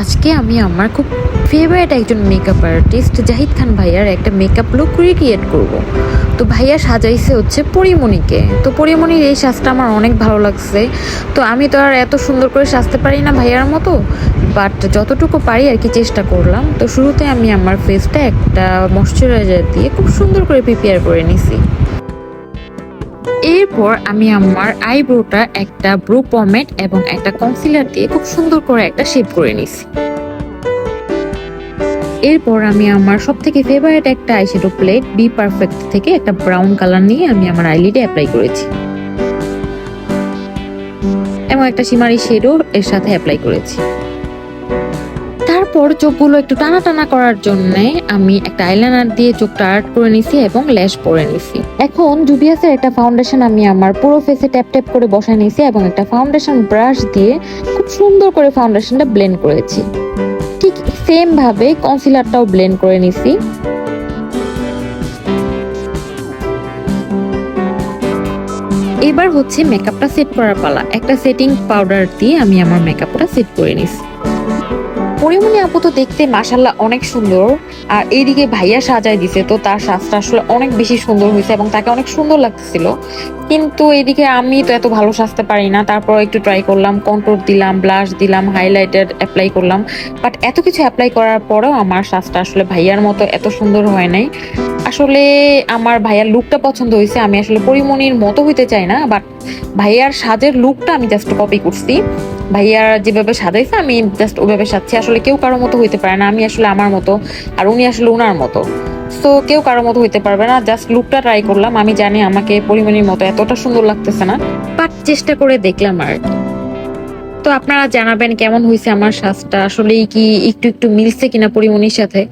আজকে আমি আমার খুব ফেভারিট একজন মেকআপ আর্টিস্ট জাহিদ খান ভাইয়ার একটা মেকআপ লুক রিক্রিয়েট করব। তো ভাইয়া সাজাইছে হচ্ছে পরিমণিকে। তো পরিমণির এই সাজটা আমার অনেক ভালো লাগছে। তো আমি তো আর এত সুন্দর করে সাজতে পারি না ভাইয়ার মতো বাট যতটুকু পারি আর কি চেষ্টা করলাম। তো শুরুতে আমি আমার ফেসটা একটা ময়শ্চারাইজার দিয়ে খুব সুন্দর করে প্রিপেয়ার করে নিছি। এরপর আমি আমার আইব্রোটা একটা ব্রু পমেট এবং একটা কনসিলার দিয়ে খুব সুন্দর করে একটা শেপ করে নিছি এরপর আমি আমার সব থেকে ফেভারিট একটা আইশ্যাডো প্লেট বি পারফেক্ট থেকে একটা ব্রাউন কালার নিয়ে আমি আমার আইলিডে অ্যাপ্লাই করেছি। এবং একটা সিমারি শেডও এর সাথে অ্যাপ্লাই করেছি। তারপর চোখগুলো একটু টানা টানা করার জন্য আমি একটা আইলাইনার দিয়ে চোখটা আর্ট করে নিছি এবং ল্যাশ পরে নিছি। এখন জুবিয়াসের একটা ফাউন্ডেশন আমি আমার পুরো ফেসে ট্যাপ ট্যাপ করে বসায় নিছি এবং একটা ফাউন্ডেশন ব্রাশ দিয়ে খুব সুন্দর করে ফাউন্ডেশনটা ব্লেন্ড করেছি। ঠিক সেম ভাবে কনসিলারটাও ব্লেন্ড করে নিছি। এবার হচ্ছে মেকআপটা সেট করার পালা। একটা সেটিং পাউডার দিয়ে আমি আমার মেকআপটা সেট করে নিছি। পরিমণি আপু তো দেখতে মাসাল্লাহ অনেক সুন্দর। আর এইদিকে ভাইয়া সাজায় দিছে, তো তার সাজটা আসলে অনেক বেশি সুন্দর হয়েছে এবং তাকে অনেক সুন্দর লাগতেছিল। কিন্তু এইদিকে আমি তো এত ভালো সাজতে পারি না তারপর একটু ট্রাই করলাম কন্ট্রোল দিলাম ব্লাশ দিলাম হাইলাইটার অ্যাপ্লাই করলাম। বাট এত কিছু অ্যাপ্লাই করার পরেও আমার সাজটা আসলে ভাইয়ার মতো এত সুন্দর হয় নাই। আসলে আমার ভাইয়ার লুকটা পছন্দ হয়েছে, আমি আসলে পরিমণির মতো হইতে চাই না বাট ভাইয়ার সাজের লুকটা আমি জাস্ট কপি করছি। ভাইয়ার যেভাবে সাজাইছে, আমি জাস্ট ওইভাবে সাজছি। আসলে কেউ কারও মতো হইতে পারে না, আমি আসলে আমার মতো। আর উনি আসলে উনার মতো। তো কেউ কারও মতো হইতে পারবে না। জাস্ট লুকটা ট্রাই করলাম। আমি জানি আমাকে পরিমাণের মতো এতটা সুন্দর লাগতেছে না। বাট চেষ্টা করে দেখলাম আর। তো আপনারা জানাবেন কেমন হয়েছে আমার সাজটা আসলেই কি একটু একটু মিলছে কিনা পরিমণির সাথে?